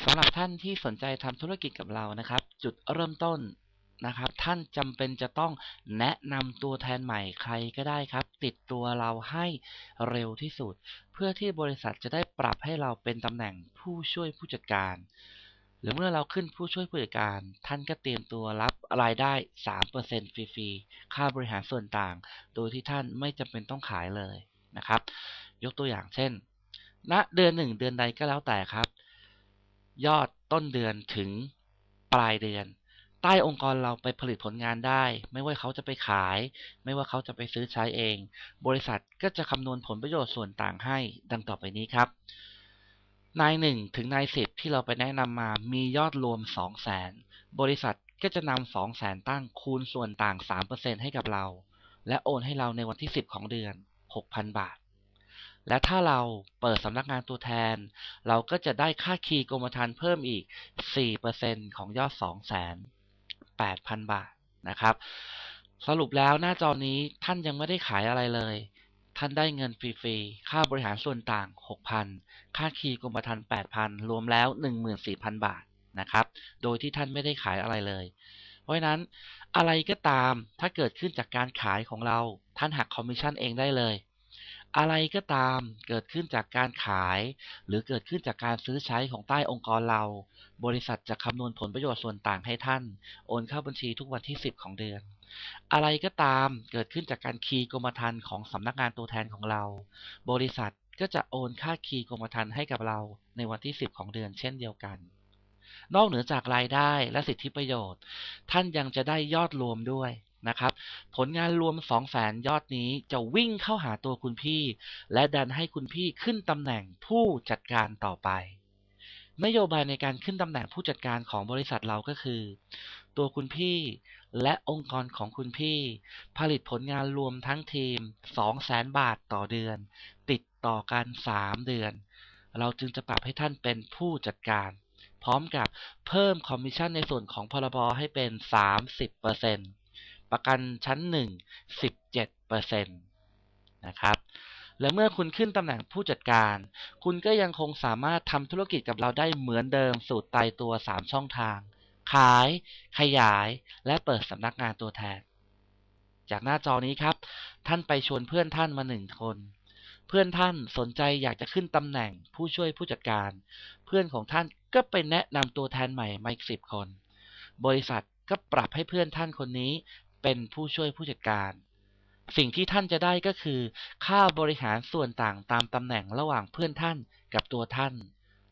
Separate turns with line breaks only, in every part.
สำหรับท่านที่สนใจทำธุรกิจกับเรานะครับ จุดเริ่มต้นนะครับ ท่านจำเป็นจะต้องแนะนำตัวแทนใหม่ใครก็ได้ครับ ติดตัวเราให้เร็วที่สุด เพื่อที่บริษัทจะได้ปรับให้เราเป็นตำแหน่งผู้ช่วยผู้จัดการ หรือเมื่อเราขึ้นผู้ช่วยผู้จัดการ ท่านก็เตรียมตัวรับรายได้ 3%ฟรีๆ ค่าบริหารส่วนต่าง โดยที่ท่านไม่จำเป็นต้องขายเลยนะครับ ยกตัวอย่างเช่นณเดือนหนึ่งเดือนใดก็แล้วแต่ครับ ยอดต้นเดือนถึงปลายเดือน ใต้องค์กรเราไปผลิตผลงานได้ ไม่ว่าเขาจะไปขาย ไม่ว่าเขาจะไปซื้อใช้เอง บริษัทก็จะคำนวณผลประโยชน์ส่วนต่างให้ดังต่อไปนี้ครับนายหนึ่งถึงนายสิบที่เราไปแนะนำมามียอดรวม2 0 0แสนบริษัทก็จะนำ2 0 0แสนตั้งคูณส่วนต่าง3%ให้กับเรา และโอนให้เราในวันที่10ของเดือน6,000บาท และถ้าเราเปิดสำนักงานตัวแทน เราก็จะได้ค่าคีย์กรมธรรม์เพิ่มอีก 4%ของยอด 2,800 บาทนะครับ สรุปแล้วหน้าจอนี้ท่านยังไม่ได้ขายอะไรเลย ท่านได้เงินฟรีๆ ค่าบริหารส่วนต่าง 6,000 ค่าคีย์กรมธรรม์8,000 รวมแล้ว 14,000 บาทนะครับ โดยที่ท่านไม่ได้ขายอะไรเลย เพราะฉะนั้นอะไรก็ตามถ้าเกิดขึ้นจากการขายของเรา ท่านหักคอมมิชชั่นเองได้เลย อะไรก็ตามเกิดขึ้นจากการขาย หรือเกิดขึ้นจากการซื้อใช้ของใต้องค์กรเรา บริษัทจะคำนวณผลประโยชน์ส่วนต่างให้ท่าน โอนเข้าบัญชีทุกวันที่ 10 ของเดือน อะไรก็ตามเกิดขึ้นจากการคีย์กรมธรรม์ของสำนักงานตัวแทนของเรา บริษัทก็จะโอนค่าคีย์กรมธรรม์ให้กับเราในวันที่ 10 ของเดือนเช่นเดียวกัน นอกเหนือจากรายได้และสิทธิประโยชน์ ท่านยังจะได้ยอดรวมด้วย นะครับ ผลงานรวม 2 0 0แสนยอดนี้จะวิ่งเข้าหาตัวคุณพี่ และดันให้คุณพี่ขึ้นตำแหน่งผู้จัดการต่อไป นโยบายในการขึ้นตำแหน่งผู้จัดการของบริษัทเราก็คือ ตัวคุณพี่และองค์กรของคุณพี่ ผลิตผลงานรวมทั้งทีม 2 0 0แสนบาทต่อเดือน ติดต่อกัน 3 เดือน เราจึงจะปรับให้ท่านเป็นผู้จัดการพร้อมกับเพิ่มคอมมิชชั่นในส่วนของพรบให้เป็น 30% ประกันชั้น 1 17%นะครับและเมื่อคุณขึ้นตำแหน่งผู้จัดการ คุณก็ยังคงสามารถทำธุรกิจกับเราได้เหมือนเดิมสูตรตายตัว 3 ช่องทาง ขาย ขยาย และเปิดสำนักงานตัวแทน จากหน้าจอนี้ครับ ท่านไปชวนเพื่อนท่านมาหนึ่งคน เพื่อนท่านสนใจอยากจะขึ้นตำแหน่งผู้ช่วยผู้จัดการ เพื่อนของท่านก็ไปแนะนำตัวแทนใหม่มาอีกสิบคน บริษัทก็ปรับให้เพื่อนท่านคนนี้ เป็นผู้ช่วยผู้จัดการ สิ่งที่ท่านจะได้ก็คือ ค่าบริหารส่วนต่างตามตำแหน่งระหว่างเพื่อนท่านกับตัวท่าน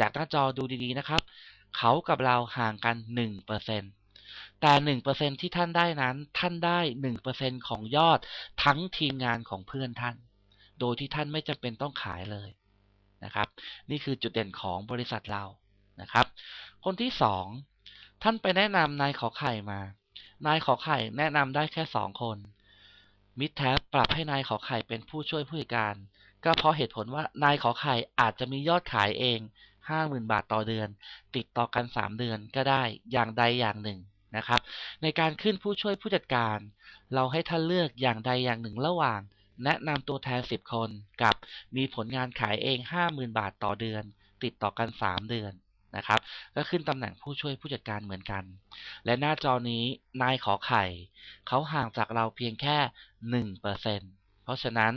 จากหน้าจอดูดีๆนะครับ เขากับเราห่างกัน 1%แต่ 1%ที่ท่านได้นั้นท่านได้ 1%ของยอดทั้งทีมงานของเพื่อนท่าน โดยที่ท่านไม่จำเป็นต้องขายเลยนะครับ นี่คือจุดเด่นของบริษัทเรานะครับ คนที่ 2 ท่านไปแนะนำนายขอไข่มา นายขอไข่แนะนำได้แค่2คนมิตรแท้ปรับให้นายขอไข่เป็นผู้ช่วยผู้จัดการ ก็เพราะเหตุผลว่านายขอไข่อาจจะมียอดขายเอง50,000บาทต่อเดือน ติดต่อกัน3เดือนก็ได้อย่างใดอย่างหนึ่งนะครับ ในการขึ้นผู้ช่วยผู้จัดการ เราให้ท่านเลือกอย่างใดอย่างหนึ่งระหว่าง แนะนำตัวแทน10คนกับมีผลงานขายเอง50,000บาทต่อเดือน ติดต่อกัน3เดือน นะครับ ก็ขึ้นตำแหน่งผู้ช่วยผู้จัดการเหมือนกัน และหน้าจอนี้นายขอไข่ เขาห่างจากเราเพียงแค่ 1%เพราะฉะนั้น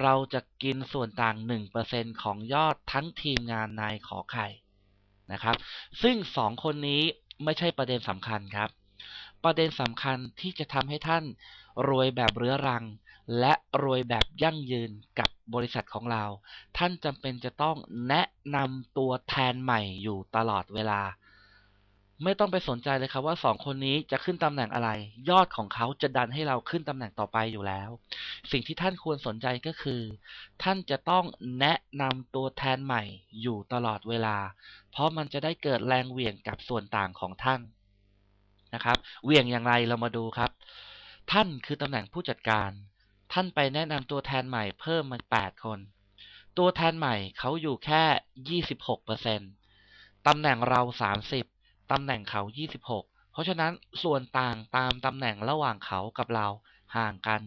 เราจะกินส่วนต่าง 1%ของยอดทั้งทีมงานนายขอไข่นะครับ ซึ่ง 2 คนนี้ไม่ใช่ประเด็นสำคัญครับ ประเด็นสำคัญที่จะทำให้ท่านรวยแบบเรื้อรัง และรวยแบบยั่งยืนกับบริษัทของเรา ท่านจำเป็นจะต้องแนะนำตัวแทนใหม่อยู่ตลอดเวลา ไม่ต้องไปสนใจเลยครับว่าสองคนนี้จะขึ้นตำแหน่งอะไร ยอดของเขาจะดันให้เราขึ้นตำแหน่งต่อไปอยู่แล้ว สิ่งที่ท่านควรสนใจก็คือ ท่านจะต้องแนะนำตัวแทนใหม่อยู่ตลอดเวลา เพราะมันจะได้เกิดแรงเหวี่ยงกับส่วนต่างของท่านนะครับ เหวี่ยงอย่างไรเรามาดูครับ ท่านคือตำแหน่งผู้จัดการ ท่านไปแนะนำตัวแทนใหม่เพิ่มมา 8 คน ตัวแทนใหม่เขาอยู่แค่ 26%ตำแหน่งเรา 30 ตำแหน่งเขา 26 เพราะฉะนั้นส่วนต่างตามตำแหน่งระหว่างเขากับเราห่างกัน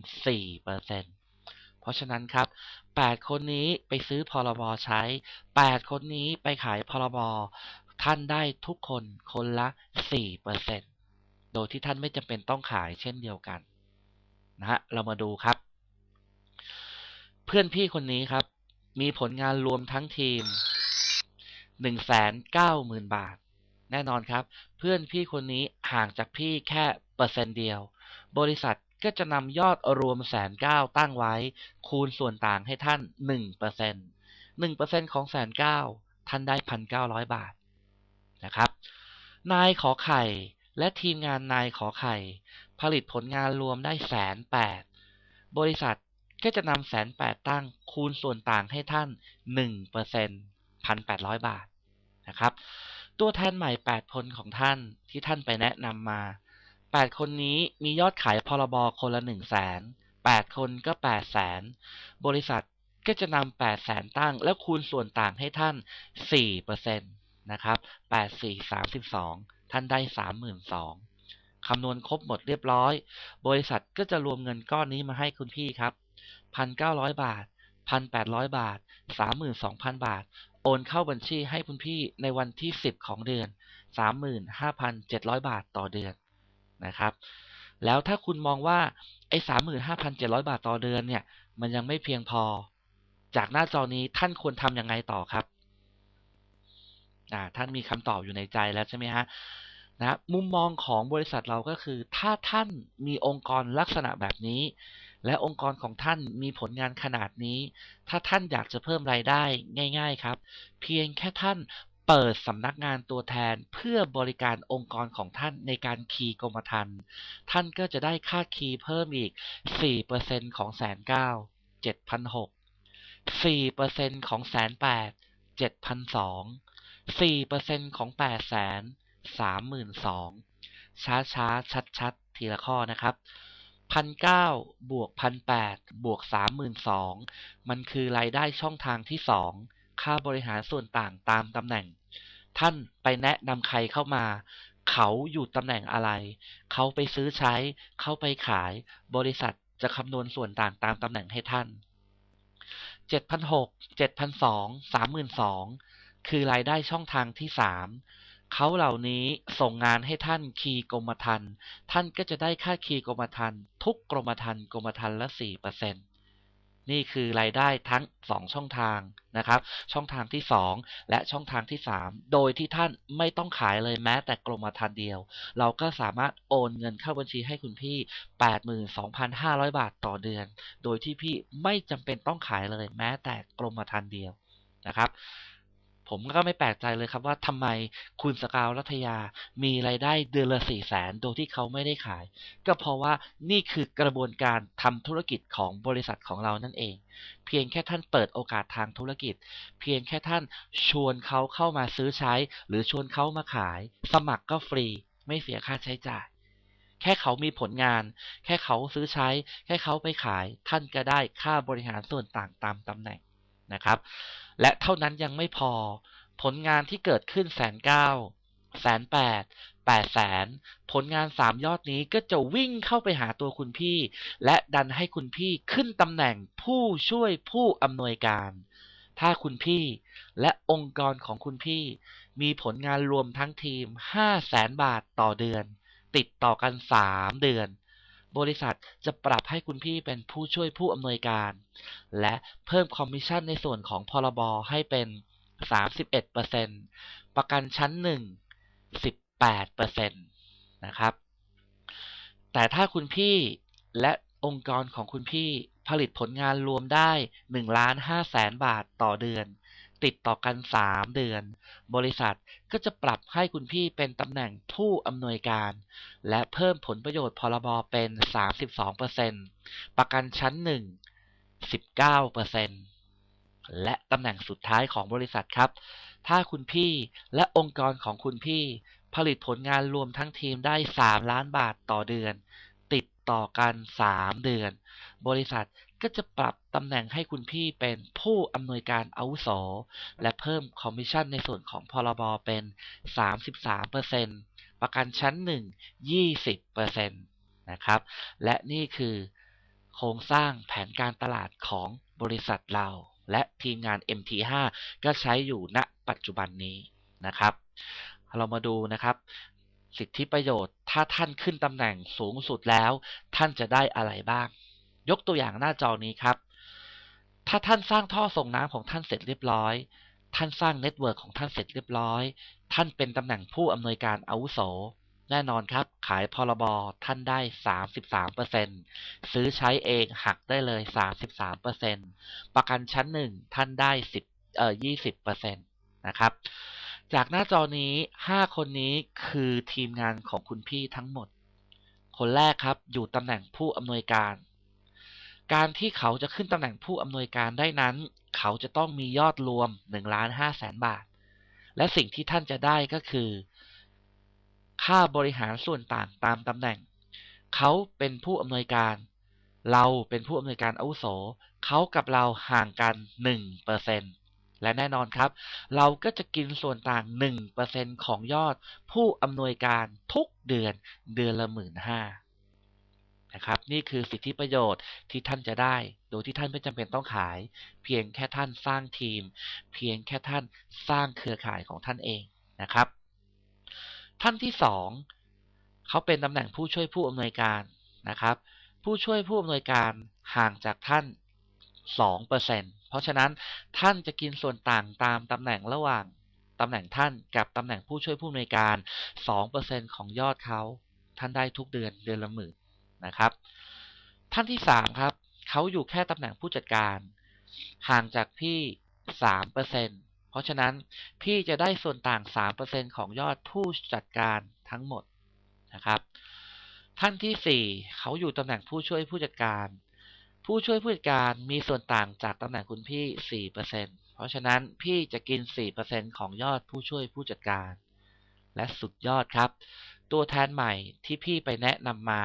4%เพราะฉะนั้นครับ 8 คนนี้ไปซื้อพรบใช้ 8 คนนี้ไปขายพรบท่านได้ทุกคนคนละ 4%โดยที่ท่านไม่จำเป็นต้องขายเช่นเดียวกันนะฮะเรามาดูครับ เพื่อนพี่คนนี้ครับ มีผลงานรวมทั้งทีม 190,000 บาท แน่นอนครับ เพื่อนพี่คนนี้ห่างจากพี่แค่เปอร์เซ็นต์เดียว บริษัทก็จะนำยอดรวมแสนเก้าตั้งไว้ คูณส่วนต่างให้ท่าน 1% 1%ของแสนเก้าท่านได้พันเก้าร้อยบาทนะครับ นายขอไข่และทีมงานนายขอไข่ ผลิตผลงานรวมได้แสนแปดบริษัท ก็จะนำแสนแปดตั้งคูณส่วนต่างให้ท่าน1%พันแปดร้อยบาทนะครับ ตัวแทนใหม่ 8 คนของท่านที่ท่านไปแนะนำมา 8 คนนี้มียอดขายพรบคนละ 1 0 0 0 0แสน8คนก็8แสนบริษัทก็จะนำ8แสนตั้ง แล้วคูณส่วนต่างให้ท่าน 4%นะครับ 8 4 32 ท่านได้ 32,000 คำนวณครบหมดเรียบร้อย บริษัทก็จะรวมเงินก้อนนี้มาให้คุณพี่ครับ 1,900 บาท 1,800 บาท 32,000 บาท โอนเข้าบัญชีให้คุณพี่ในวันที่ 10 ของเดือน 35,700 บาทต่อเดือนนะครับ แล้วถ้าคุณมองว่าไอ้35,700 บาทต่อเดือนเนี่ย มันยังไม่เพียงพอ จากหน้าจอนี้ท่านควรทำยังไงต่อครับอ่าท่านมีคำตอบอยู่ในใจแล้วใช่ไหมฮะ นะมุมมองของบริษัทเราก็คือ ถ้าท่านมีองค์กรลักษณะแบบนี้ และองค์กรของท่านมีผลงานขนาดนี้ ถ้าท่านอยากจะเพิ่มรายได้ง่าย ๆครับ เพียงแค่ท่านเปิดสำนักงานตัวแทนเพื่อบริการองค์กรของท่านในการคีย์กรมธรรม์ท่านก็จะได้ค่าคีย์เพิ่มอีก 4%ของแสนเก้าเจ็ดพันหก4%ของแสนแปดเจ็ดพันสอง4%ของ8แสน 32,000ช้าช้าชัดชัดทีละข้อนะครับพันเก้าบวกพันแปดบวกสามหมื่นสองมันคือรายได้ช่องทางที่สองค่าบริหารส่วนต่างตามตำแหน่ง ท่านไปแนะนำใครเข้ามา เขาอยู่ตำแหน่งอะไร เขาไปซื้อใช้ เขาไปขาย บริษัทจะคำนวณส่วนต่างตามตำแหน่งให้ท่านเจ็ดพันหกเจ็ดพันสองสามหมื่นสองคือรายได้ช่องทางที่สาม เขาเหล่านี้ส่งงานให้ท่านคีกรมธรรม์ท่านก็จะได้ค่าคีกรมธรรม์ทุกกรมธรรม์กรมธรรม์ละสี่เปอร์เซ็นต์นี่คือรายได้ทั้งสองช่องทางนะครับ ช่องทางที่สองและช่องทางที่สามโดยที่ท่านไม่ต้องขายเลยแม้แต่กรมธรรม์เดียว เราก็สามารถโอนเงินเข้าบัญชีให้คุณพี่ 82,500 บาทต่อเดือน โดยที่พี่ไม่จำเป็นต้องขายเลยแม้แต่กรมธรรม์เดียวนะครับ ผมก็ไม่แปลกใจเลยครับว่าทำไมคุณสกาวรัตยา มีไรายได้เดือนละสี่แสนโดยที่เขาไม่ได้ขาย ก็เพราะว่านี่คือกระบวนการทำธุรกิจของบริษัทของเรานั่นเอง เพียงแค่ท่านเปิดโอกาสทางธุรกิจ เพียงแค่ท่านชวนเขาเข้ามาซื้อใช้ หรือชวนเขามาขาย สมัครก็ฟรี ไม่เสียค่าใช้จ่ายแค่เขามีผลงาน แค่เขาซื้อใช้ แค่เขาไปขาย ท่านก็ได้ค่าบริหารส่วนต่างตามตำแหน่งนะครับ และเท่านั้นยังไม่พอ ผลงานที่เกิดขึ้นแสนเก้าแสนแปดแปดแสนผลงานสามยอดนี้ก็จะวิ่งเข้าไปหาตัวคุณพี่ และดันให้คุณพี่ขึ้นตำแหน่งผู้ช่วยผู้อำนวยการ ถ้าคุณพี่และองค์กรของคุณพี่ มีผลงานรวมทั้งทีม5แสนบาทต่อเดือน ติดต่อกัน3เดือน บริษัทจะปรับให้คุณพี่เป็นผู้ช่วยผู้อำนวยการ และเพิ่มคอมมิชชั่นในส่วนของพรบให้เป็น 31%ประกันชั้น 1 18%นะครับ แต่ถ้าคุณพี่และองค์กรของคุณพี่ผลิตผลงานรวมได้1ล้าน5แสนบาทต่อเดือน ติดต่อกัน 3 เดือน บริษัทก็จะปรับให้คุณพี่เป็นตำแหน่งผู้อำนวยการ และเพิ่มผลประโยชน์พรบเป็น 32%ประกันชั้น 1 19%และตำแหน่งสุดท้ายของบริษัทครับ ถ้าคุณพี่และองค์กรของคุณพี่ ผลิตผลงานรวมทั้งทีมได้ 3 ล้านบาทต่อเดือน ติดต่อกัน 3 เดือน บริษัท ก็จะปรับตำแหน่งให้คุณพี่เป็นผู้อำนวยการอาวุโส และเพิ่มคอมมิชชั่นในส่วนของพรบเป็น 33%ประกันชั้น 1 20%นะครับ และนี่คือโครงสร้างแผนการตลาดของบริษัทเรา และทีมงาน MT5 ก็ใช้อยู่ณปัจจุบันนี้นะครับ เรามาดูนะครับ สิทธิประโยชน์ถ้าท่านขึ้นตำแหน่งสูงสุดแล้ว ท่านจะได้อะไรบ้าง ยกตัวอย่างหน้าจอนี้ครับ ถ้าท่านสร้างท่อส่งน้ำของท่านเสร็จเรียบร้อย ท่านสร้างเน็ตเวิร์กของท่านเสร็จเรียบร้อย ท่านเป็นตำแหน่งผู้อำนวยการอาวุโส แน่นอนครับ ขายพรบท่านได้ 33%ซื้อใช้เองหักได้เลย 33%ประกันชั้นหนึ่งท่านได้10เอ่อ20%นะครับจากหน้าจอนี้ 5 คนนี้คือทีมงานของคุณพี่ทั้งหมด คนแรกครับอยู่ตำแหน่งผู้อำนวยการ การที่เขาจะขึ้นตำแหน่งผู้อำนวยการได้นั้น เขาจะต้องมียอดรวม1ล้าน5แสนบาท และสิ่งที่ท่านจะได้ก็คือ ค่าบริหารส่วนต่างตามตำแหน่ง เขาเป็นผู้อำนวยการ เราเป็นผู้อำนวยการอาวุโส เขากับเราห่างกัน1%และแน่นอนครับ เราก็จะกินส่วนต่าง 1%ของยอดผู้อำนวยการทุกเดือนเดือนละหมื่นห้า นะครับ นี่คือสิทธิประโยชน์ที่ท่านจะได้ โดยที่ท่านไม่จำเป็นต้องขาย เพียงแค่ท่านสร้างทีม เพียงแค่ท่านสร้างเครือข่ายของท่านเองนะครับ ท่านที่สองเขาเป็นตำแหน่งผู้ช่วยผู้อำนวยการนะครับ ผู้ช่วยผู้อำนวยการห่างจากท่าน2%เพราะฉะนั้นท่านจะกินส่วนต่างตามตำแหน่งระหว่างตำแหน่งท่านกับตำแหน่งผู้ช่วยผู้อำนวยการ 2%ของยอดเขา ท่านได้ทุกเดือนเดือนละหมื่น นะครับ ท่านที่สามครับเขาอยู่แค่ตำแหน่งผู้จัดการ ห่างจากพี่สามเปอร์เซ็นเพราะฉะนั้นพี่จะได้ส่วนต่างสามเปอร์เซ็นของยอดผู้จัดการทั้งหมดนะครับ ท่านที่สี่เขาอยู่ตำแหน่งผู้ช่วยผู้จัดการ ผู้ช่วยผู้จัดการมีส่วนต่างจากตำแหน่งคุณพี่สี่เปอร์เซ็นเพราะฉะนั้นพี่จะกินสี่เปอร์เซ็นของยอดผู้ช่วยผู้จัดการ และสุดยอดครับ ตัวแทนใหม่ที่พี่ไปแนะนำมา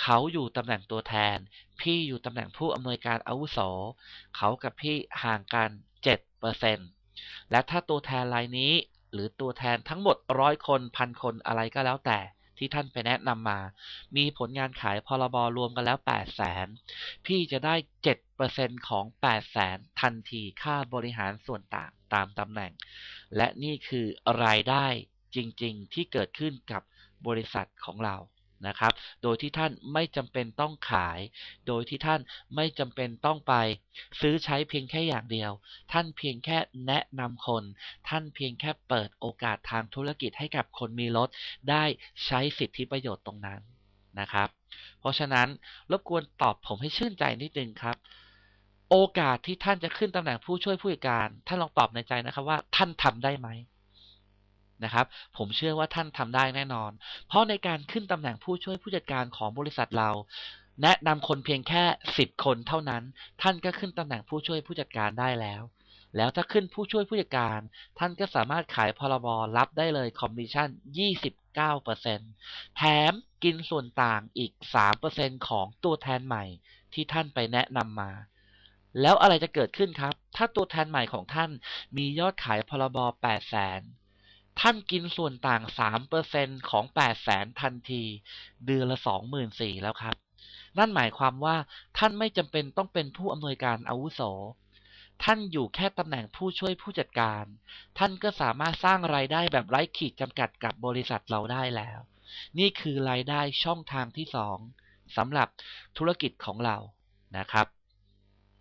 เขาอยู่ตำแหน่งตัวแทน พี่อยู่ตำแหน่งผู้อำนวยการอาวุโส เขากับพี่ห่างกัน 7%และถ้าตัวแทนรายนี้ หรือตัวแทนทั้งหมดร้อยคนพันคนอะไรก็แล้วแต่ที่ท่านไปแนะนำมา มีผลงานขายพรบรวมกันแล้ว 8 0 0แสนพี่จะได้ 7%ของ 8 0 0แสนทันทีค่าบริหารส่วนต่างตามตำแหน่ง และนี่คือรายได้จริงๆ ที่เกิดขึ้นกับบริษัทของเรา นะครับ โดยที่ท่านไม่จำเป็นต้องขาย โดยที่ท่านไม่จำเป็นต้องไป ซื้อใช้เพียงแค่อย่างเดียว ท่านเพียงแค่แนะนำคน ท่านเพียงแค่เปิดโอกาสทางธุรกิจให้กับคนมีรถ ได้ใช้สิทธิประโยชน์ตรงนั้นนะครับ เพราะฉะนั้นรบกวนตอบผมให้ชื่นใจนิดนึงครับโอกาสที่ท่านจะขึ้นตำแหน่งผู้ช่วยผู้จัดการ ท่านลองตอบในใจนะครับว่าท่านทำได้ไหม นะครับ ผมเชื่อว่าท่านทำได้แน่นอน เพราะในการขึ้นตำแหน่งผู้ช่วยผู้จัดการของบริษัทเรา แนะนำคนเพียงแค่ 10 คนเท่านั้น ท่านก็ขึ้นตำแหน่งผู้ช่วยผู้จัดการได้แล้ว แล้วถ้าขึ้นผู้ช่วยผู้จัดการ ท่านก็สามารถขายพรบรับได้เลยคอมมิชชั่น 29%แถมกินส่วนต่างอีก 3%ของตัวแทนใหม่ที่ท่านไปแนะนำมา แล้วอะไรจะเกิดขึ้นครับ ถ้าตัวแทนใหม่ของท่านมียอดขายพรบ8แสน ท่านกินส่วนต่าง 3%ของ8แสนทันที เดือนละ 24,000แล้วครับ นั่นหมายความว่าท่านไม่จำเป็นต้องเป็นผู้อำนวยการอาวุโส ท่านอยู่แค่ตำแหน่งผู้ช่วยผู้จัดการ ท่านก็สามารถสร้างรายได้แบบไร้ขีดจำกัดกับบริษัทเราได้แล้ว นี่คือรายได้ช่องทางที่สองสำหรับธุรกิจของเรานะครับ